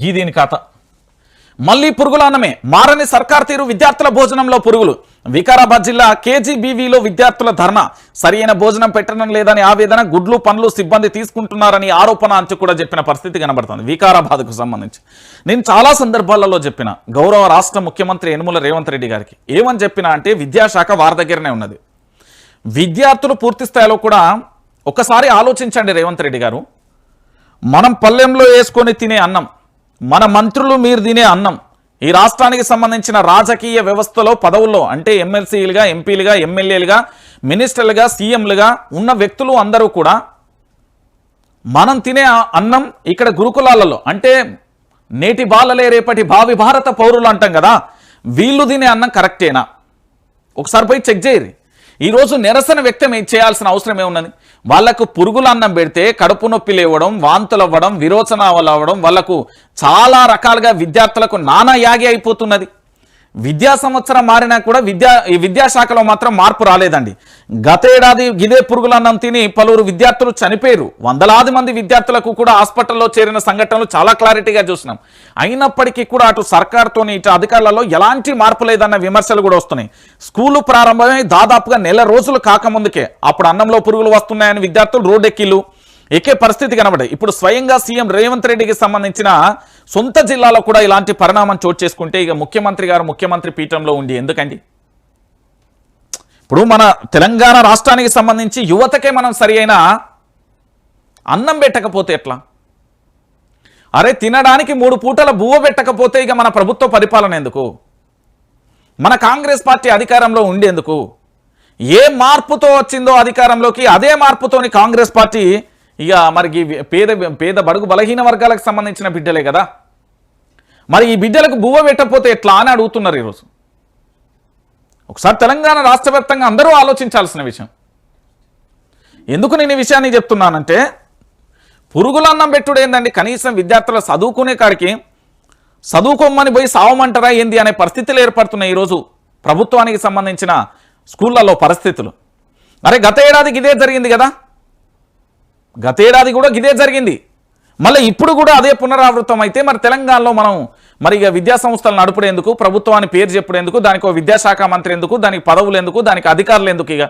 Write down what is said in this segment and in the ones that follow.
గీదేని కథ మళ్ళీ పురుగుల అన్నమే. మారని సర్కార్ తీరు విద్యార్థుల భోజనంలో పురుగులు. వికారాబాద్ జిల్లా కేజీబీవీలో విద్యార్థుల ధర్నా. సరియైన భోజనం పెట్టడం లేదని ఆవేదన గుడ్లు పండ్లు సిబ్బంది తీసుకుంటున్నారని ఆరోపణ అంచు కూడా చెప్పిన పరిస్థితి కనబడుతుంది. వికారాబాద్కు సంబంధించి. నేను చాలా సందర్భాలలో చెప్పిన. గౌరవ రాష్ట్ర ముఖ్యమంత్రి యనుమల రేవంత్ రెడ్డి గారికి. ఏమని చెప్పిన అంటే విద్యాశాఖ వారి దగ్గరనే ఉన్నది. విద్యార్థులు పూర్తి స్థాయిలో కూడా ఒకసారి ఆలోచించండి రేవంత్ రెడ్డి గారు. మనం పల్లెంలో వేసుకొని తినే అన్నం. మన మంత్రులు మీరు తినే అన్నం ఈ రాష్ట్రానికి సంబంధించిన రాజకీయ వ్యవస్థలో పదవుల్లో అంటే ఎమ్మెల్సీలుగా ఎంపీలుగా ఎమ్మెల్యేలుగా మినిస్టర్లుగా సీఎంలుగా ఉన్న వ్యక్తులు అందరూ కూడా మనం తినే అన్నం ఇక్కడ గురుకులాలలో అంటే నేటి బాలలే రేపటి భావి భారత పౌరులు అంటాం కదా వీళ్ళు తినే అన్నం కరెక్టేనా? ఒకసారి పోయి చెక్ చేయరు ఈరోజు నిరసన వ్యక్తం చేయాల్సిన అవసరం ఏమున్నది? వాళ్ళకు పురుగుల అన్నం పెడితే కడుపు నొప్పి లేవడం వాంతులు అవ్వడం విరోచనాలు అవ్వడం వాళ్ళకు చాలా రకాలుగా విద్యార్థులకు నానా యాగి అయిపోతున్నది. విద్యా సంవత్సరం మారినా కూడా విద్యా ఈ విద్యాశాఖలో మాత్రం మార్పు రాలేదండి. గతేడాది గిదే పురుగులన్నం తిని పలువురు విద్యార్థులు చనిపోయారు. వందలాది మంది విద్యార్థులకు కూడా హాస్పిటల్లో చేరిన సంఘటనలు చాలా క్లారిటీగా చూసినాం. అయినప్పటికీ కూడా అటు సర్కార్తోని ఇటు అధికారులలో ఎలాంటి మార్పు లేదన్న విమర్శలు కూడా వస్తున్నాయి. స్కూలు ప్రారంభమై దాదాపుగా నెల రోజులు కాకముందుకే అప్పుడు అన్నంలో పురుగులు వస్తున్నాయని విద్యార్థులు రోడ్డెక్కిళ్ళు. ఎక్కే పరిస్థితి కనబడే ఇప్పుడు స్వయంగా సీఎం రేవంత్ రెడ్డికి సంబంధించిన సొంత జిల్లాలో కూడా ఇలాంటి పరిణామం చోటు చేసుకుంటే ఇక ముఖ్యమంత్రి గారు ముఖ్యమంత్రి పీఠంలో ఉండి ఎందుకండి? ఇప్పుడు మన తెలంగాణ రాష్ట్రానికి సంబంధించి యువతకే మనం సరి అన్నం పెట్టకపోతే ఎట్లా? అరే తినడానికి మూడు పూటల బువ్వ పెట్టకపోతే ఇక మన ప్రభుత్వ పరిపాలన ఎందుకు? మన కాంగ్రెస్ పార్టీ అధికారంలో ఉండేందుకు ఏ మార్పుతో వచ్చిందో అధికారంలోకి అదే మార్పుతోని కాంగ్రెస్ పార్టీ ఇక మరి పేద పేద బడుగు బలహీన వర్గాలకు సంబంధించిన బిడ్డలే కదా. మరి ఈ బిడ్డలకు బువ్వ పెట్టకపోతే ఎట్లా అని అడుగుతున్నారు ఈరోజు. ఒకసారి తెలంగాణ రాష్ట్రవ్యాప్తంగా అందరూ ఆలోచించాల్సిన విషయం. ఎందుకు నేను ఈ విషయాన్ని చెప్తున్నానంటే పురుగుల అన్నం పెట్టుడు ఏందండి? కనీసం విద్యార్థుల చదువుకునే కాడికి చదువుకోమని పోయి సావమంటారా ఏంది అనే పరిస్థితులు ఏర్పడుతున్నాయి ఈరోజు ప్రభుత్వానికి సంబంధించిన స్కూళ్ళలో పరిస్థితులు. అరే గత ఏడాదికి ఇదే జరిగింది కదా. గతేడాది కూడా ఇదే జరిగింది. మళ్ళీ ఇప్పుడు కూడా అదే పునరావృతం అయితే మరి తెలంగాణలో మనం మరి ఇక విద్యా సంస్థలు నడుపుడేందుకు ప్రభుత్వాన్ని పేరు చెప్పుడేందుకు దానికి విద్యాశాఖ మంత్రి ఎందుకు దానికి పదవులు ఎందుకు దానికి అధికారులు ఎందుకు ఇక?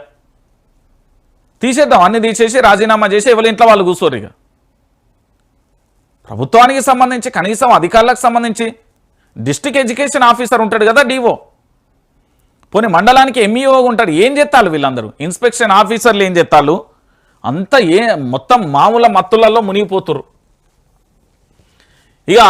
తీసేద్దాం అన్ని తీసేసి రాజీనామా చేసి ఎవరి ఇంట్లో వాళ్ళు కూర్చోరు ఇక. ప్రభుత్వానికి సంబంధించి కనీసం అధికారులకు సంబంధించి డిస్టిక్ ఎడ్యుకేషన్ ఆఫీసర్ ఉంటాడు కదా డిఓ పోనీ మండలానికి ఎంఈఓ ఉంటాడు. ఏం చేస్తారు వీళ్ళందరూ? ఇన్స్పెక్షన్ ఆఫీసర్లు ఏం చేస్తారు అంతా ఏ మొత్తం మామూలు మత్తులలో మునిగిపోతురు ఇక